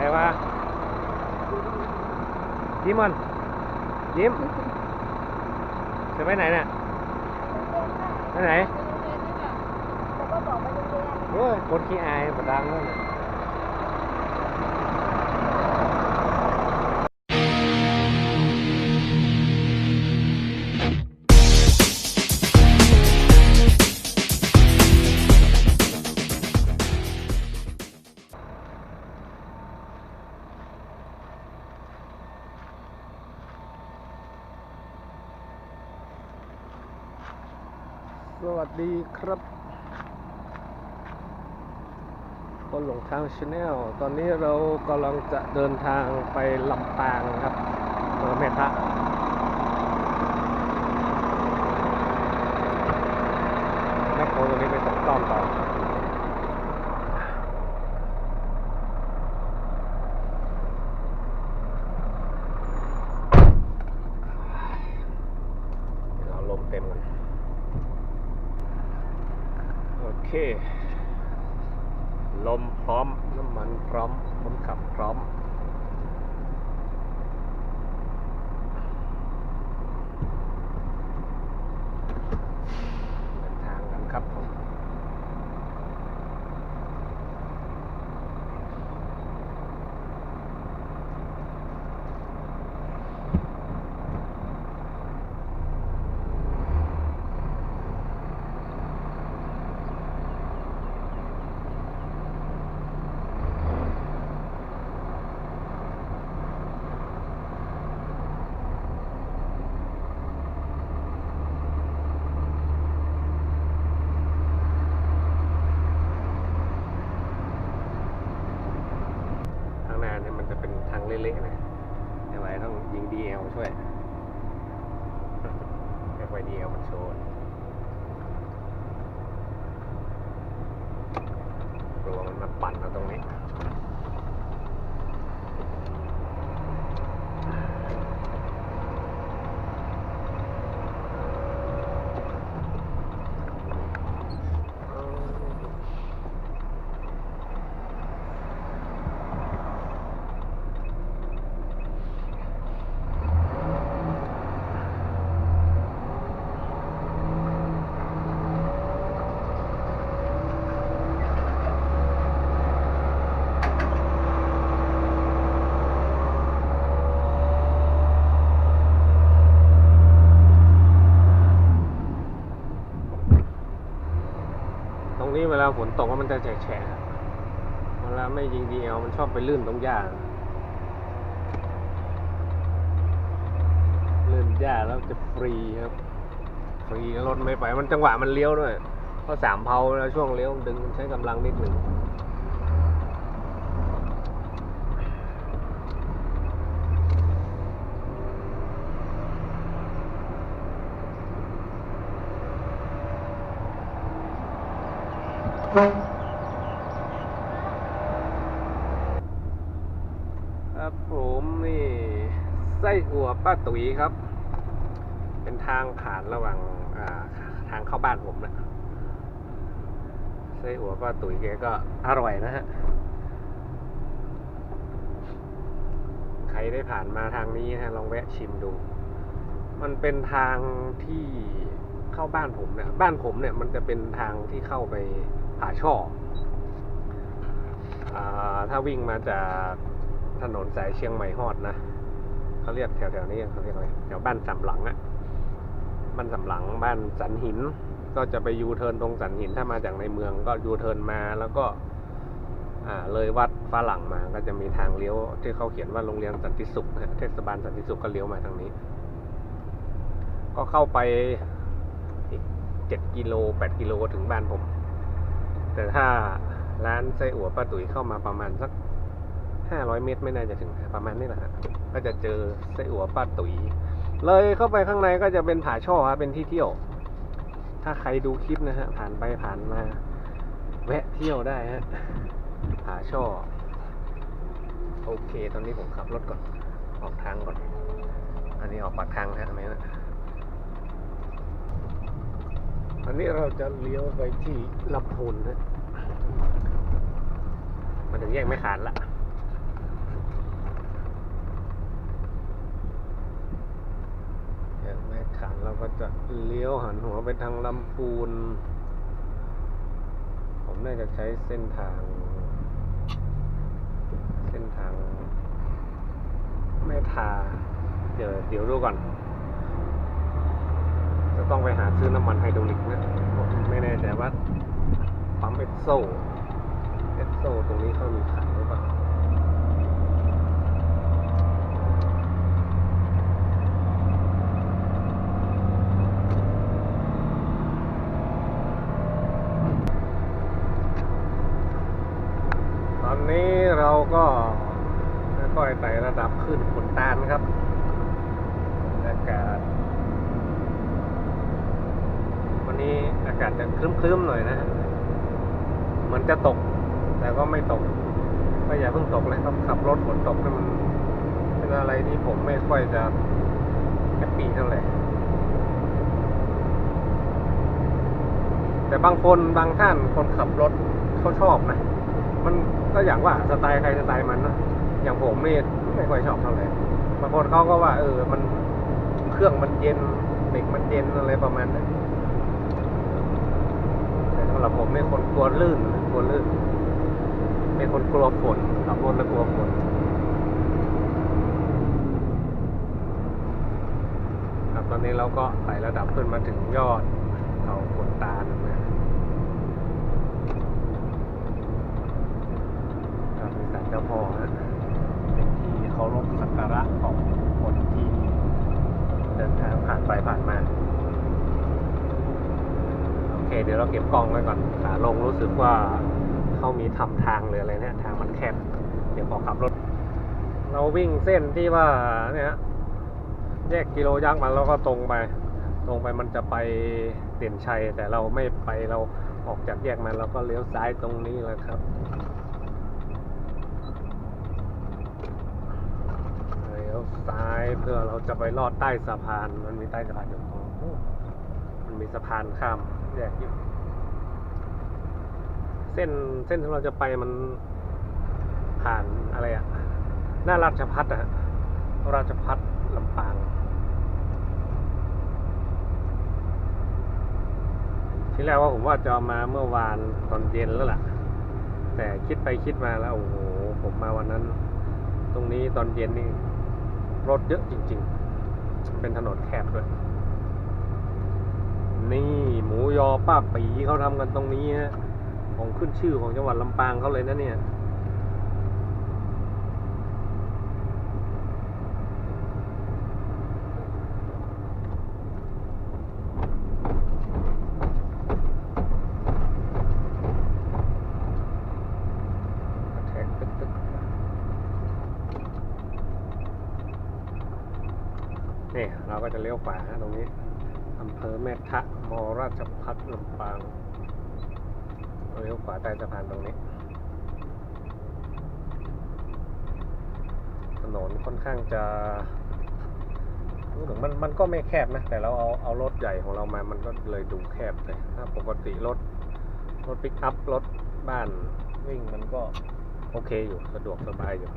รวะยิ้มมันยิ้มจะไปไหนเนี่ยไปไหนแล้วก็บอกไปโรงเรียนโอ้ยคนขี้อายประดังเล้วย วัสดีครับ คนหลงทางชาแนลตอนนี้เรากำลังจะเดินทางไปลำปางครับเมืองแม่ทะแม่โคตรงนี้ไปตกต้อมต่อาฝนตกว่ามันจะแฉะเวลาไม่ยิงดีเอลมันชอบไปลื่นตรงหญ้าลื่นหญ้าแล้วจะฟรีครับ ฟรีรถไม่ไป มันจังหวะมันเลี้ยวด้วยเพราะสามเพาแล้วช่วงเลี้ยวดึงใช้กำลังนิดหนึ่ง ครับผมนี่ไส้อั่ว ป้าตุ๋ยครับ เป็นทางผ่านระหว่างาทางเข้าบ้านผมนะไส้อั่วป้าตุ๋ยแกก็อร่อยนะฮะ ใครได้ผ่านมาทางนี้นะลองแวะชิมดู มันเป็นทางที่เข้าบ้านผมเนี่ยบ้านผมเนี่ย มันจะเป็นทางที่เข้าไปผาช่ออาถ้าวิ่งมาจากถนนสายเชียงใหม่ฮอดนะ เขาเรียกแถวๆนี้เขาเรียกอะไรแถวบ้านสำหลังอะบ้านสำหลังบ้านสันหิน ก็จะไปยูเทิร์นตรงสันหินถ้ามาจากในเมืองก็ยูเทิร์นมาแล้วก็อ่าเลยวัดฝรั่งมาก็จะมีทางเลี้ยวที่เขาเขียนว่าโรงเรียนสันติสุขเทศบาลสันติสุขก็เลี้ยวมาทางนี้ ก็เข้าไปอีกเจ็ดกิโลแปดกิโลถึงบ้านผม แต่ถ้าร้านไส้อั่วป้าตุ๋ยเข้ามาประมาณสัก ห้าร้อยเมตรไม่น่าจะถึงประมาณนี้แหละฮะก็จะเจอไส้อั่วป้าตุ๋ยเลยเข้าไปข้างในก็จะเป็นผาช่อครับเป็นที่เที่ยว ถ้าใครดูคลิปนะฮะผ่านไปผ่านมา แวะเที่ยวได้ฮะผาช่อ โอเค ตอนนี้ผมขับรถก่อนออกทางก่อน อันนี้ออกปากทางนะฮะทำไมนะอันนี้เราจะเลี้ยวไปที่ลำพูนนะมันถึงแยกไม่ขาดละ ขาน เราก็จะเลี้ยวหันหัวไปทางลำพูน ผมน่าจะใช้เส้นทาง เส้นทาง แม่ทา เดี๋ยวเดี๋ยวดูก่อน จะต้องไปหาซื้อน้ำมันไฮดรอลิกนะผมไม่แน่ใจว่าปั๊มเอสโซเอสโซตรงนี้เขามีขายหรือเปล่า ตอนนี้เราก็ค่อยๆไต่ระดับขึ้นขุนตาลครับอากาศ วันนี้ อาศจะครึ้มๆหน่อยนะฮะเหมือนจะตก แต่ก็ไม่ตก ก็อย่าเพิ่งตกเลยครับขับรถฝนตกนี่มันเป็นอะไรที่ผมไม่ค่อยจะแฮปปี้เท่าไหร่แต่บางคนบางท่านคนขับรถเขาชอบนะ มันก็อย่างว่าสไตล์ใครสไตล์มันนะอย่างผมนี่ไม่ค่อยชอบเท่าไหร่บางคนเขาก็ว่า เออมันเครื่องมันเย็นเบรกมันเย็นอะไรประมาณนั้น สำหรับผมเนี่ยคนกลัวลื่นกลัวลื่นเป็นคนกลัวฝนขับรถแล้วกลัวฝนครับตอนนี้เราก็ไต่ระดับขึ้นมาถึงยอดเขาขนตาลนะครับมีศาลเจ้าพ่อนะเป็นที่เคารพสักการะของคนที่เดินทางผ่านไปผ่านมา เคเดี๋ยวเราเก็บกล้องไว้ก่อนขาลงรู้สึกว่าเขามีทำทางหรืออะไรเนี่ยทางมันแคบเดี๋ยวพอขับรถ เราวิ่งเส้นที่ว่าเนี่ยแยกกิโลยักษ์มาแล้วก็ตรงไป ตรงไปมันจะไปเด่นชัย แต่เราไม่ไปเราออกจากแยกมาเราก็เลี้ยวซ้ายตรงนี้แหละครับเลี้ยวซ้ายเพื่อเราจะไปลอดใต้สะพาน มันมีใต้สะพานอยู่ตรงมันมีสะพานข้าม แยกอยู่เส้นเส้นที่เราจะไปมันผ่านอะไรอะหน้าราชพัฒอะราชพัฒลำปาง ที่แรกว่าผมว่าจะมาเมื่อวานตอนเย็นแล้วล่ะ แต่คิดไปคิดมาแล้ว โอ้โห ผมมาวันนั้น ตรงนี้ตอนเย็นนี่รถเยอะจริง ๆ เป็นถนนแคบด้วย นี่หมูยอป้าปีเขาทำกันตรงนี้ฮะของขึ้นชื่อของจังหวัดลำปางเขาเลยนะเนี่ยนี่เราก็จะเลี้ยวขวาตรงนี้อำเภอแม่ทะ มราชพัฒลำปางเราเลี้ยวขวาใต้สะพานตรงนี้ ถนนค่อนข้างจะรู้ถึงมันมันก็ไม่แคบนะ แต่เราเอาเอารถใหญ่ของเรามา มันก็เลยดูแคบเลยถ้าปกติรถรถปิกอัพรถบ้านวิ่งมันก็โอเคอยู่สะดวกสบายอยู่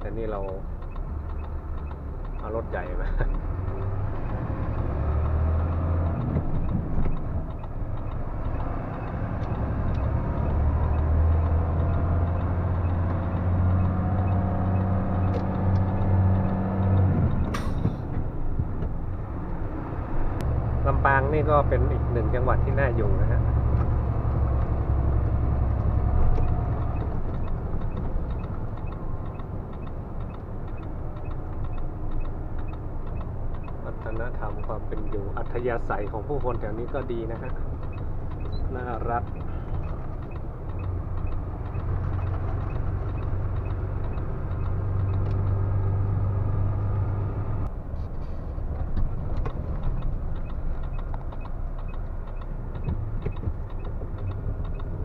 แต่นี่เราเอารถใหญ่มา ลำปางนี่ก็เป็นอีกหนึ่งจังหวัดที่น่าอยู่นะฮะวัฒนธรรมความเป็นอยู่ อัธยาศัยของผู้คนแถวนี้ก็ดีนะฮะ น่ารัก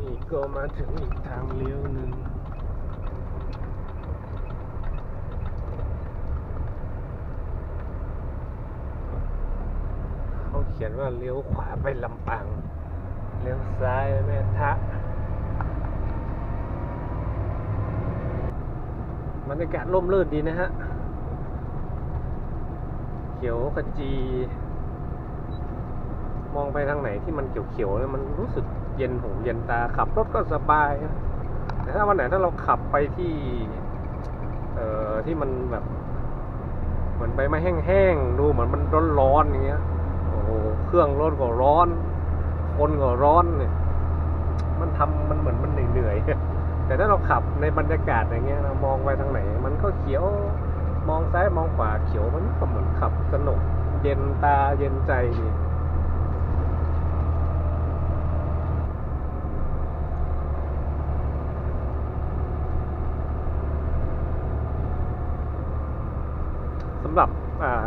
นี่ก็ มาถึงอีกทางเลี้ยวหนึ่งเขาเขียนว่าเลี้ยวขวาไปลำปางเลี้ยวซ้ายแม่ทะบรรยากาศร่มรื่นดีนะฮะ เขียวขจี มองไปทางไหนที่มันเขียวๆเนี่ยมันรู้สึก เย็นหูเย็นตาขับรถก็สบาย แต่ถ้าวันไหนถ้าเราขับไปที่ เอ่อที่มันแบบ เหมือนใบไม้แห้งๆดูเหมือนมันร้อนๆอย่างเงี้ยโอ้โหเครื่องรถก็ร้อน คนก็ร้อนเนี่ย มันทำมันเหมือนมันเหนื่อยๆแต่ถ้าเราขับในบรรยากาศอย่างเงี้ยเรามองไปทางไหน มันก็เขียวมองซ้ายมองขวาเขียวมันก็เหมือนขับสนุก เย็นตาเย็นใจดี สำหรับ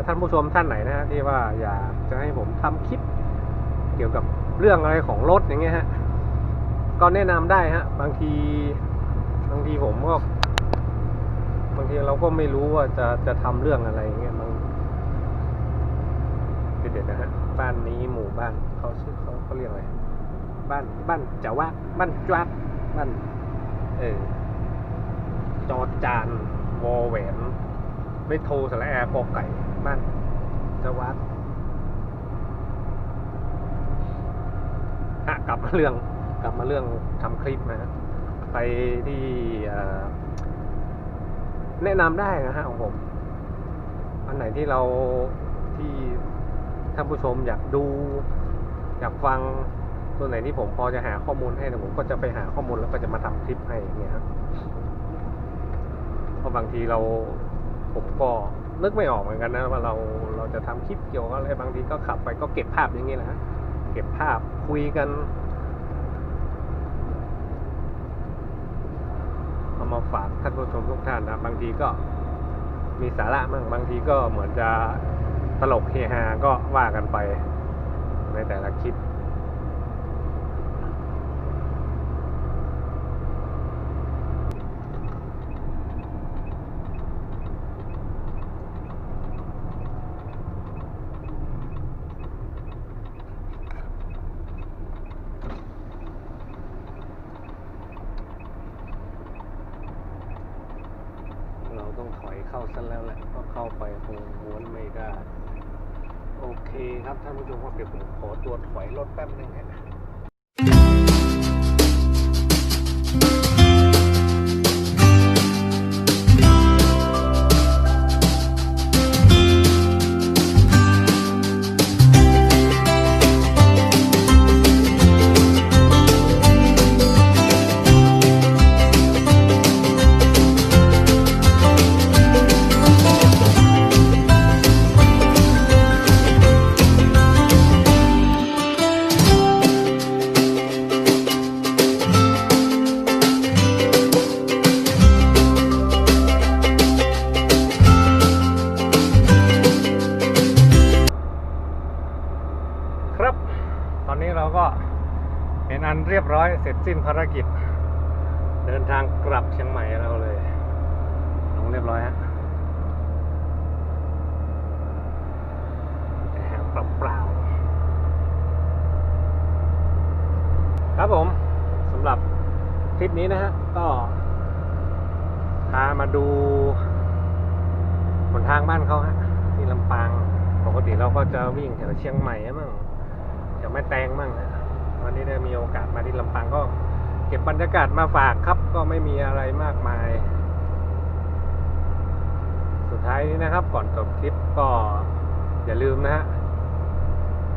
ท่านผู้ชมท่านไหนนะฮะที่ว่าอยากจะให้ผมทำคลิปเกี่ยวกับเรื่องอะไรของรถอย่างเงี้ยฮะก็แนะนำได้ฮะบางทีบางทีผมก็บางทีเราก็ไม่รู้ว่าจะจะทำเรื่องอะไรอย่างเงี้ยบางเดี๋ยวๆนะฮะบ้านนี้หมู่บ้านเขาชื่อเขาเขาเรียกอะไรบ้านบ้านจะว่าบ้านจวักบ้านเออจอจานวอแหวน ไม่โทรสระแอร์กอกไก่บ้านจะวัดอะกลับมาเรื่องกลับมาเรื่องทำคลิปนะฮะไปที่แนะนำได้นะฮะของผม อันไหนที่เราที่ท่านผู้ชมอยากดู อยากฟังตัวไหนที่ผมพอจะหาข้อมูลให้ผมก็จะไปหาข้อมูลแล้วก็จะมาทำคลิปให้อย่างเงี้ยครับเพราะบางทีเรา ผมก็นึกไม่ออกเหมือนกันนะว่าเราเราจะทำคลิปเกี่ยวกับอะไรบางทีก็ขับไปก็เก็บภาพอย่างนี้แหละฮะเก็บภาพคุยกันเอามาฝากท่านผู้ชมทุกท่านนะบางทีก็มีสาระมั่งบางทีก็เหมือนจะตลกเฮฮาก็ว่ากันไปในแต่ละคลิป เราต้องถอยเข้าซะแล้วแหละเพราะเข้าไปคงม้วนไม่ได้ โอเคครับท่านผู้ชมครับเดี๋ยวผมขอตัวถอยรถแป๊บหนึงฮะ สิ้นภารกิจ เดินทางกลับเชียงใหม่เราเลย ลงเรียบร้อยฮะแหมเปล่าๆครับผมสำหรับคลิปนี้นะฮะ ก็พามาดูหนทางบ้านเขาฮะ ที่ลำปาง ปกติเราก็จะวิ่งแถวเชียงใหม่มั่งแถวแม่แตงมั่งนะ วันนี้ได้มีโอกาสมาที่ลำปางก็เก็บบรรยากาศมาฝากครับก็ไม่มีอะไรมากมาย สุดท้ายนี้นะครับ ก่อนจบคลิปก็อย่าลืมนะฮะ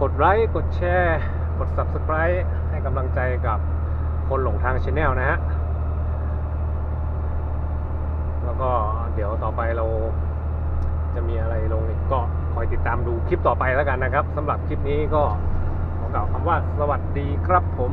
กดไลค์ กดแชร์ กด Subscribe ให้กำลังใจกับคนหลงทางช n แนลนะฮะ แล้วก็เดี๋ยวต่อไปเราจะมีอะไรลงอีกก็คอยติดตามดูคลิปต่อไปแล้วกันนะครับสำหรับคลิปนี้ก็ กล่าวคำว่าสวัสดีครับผม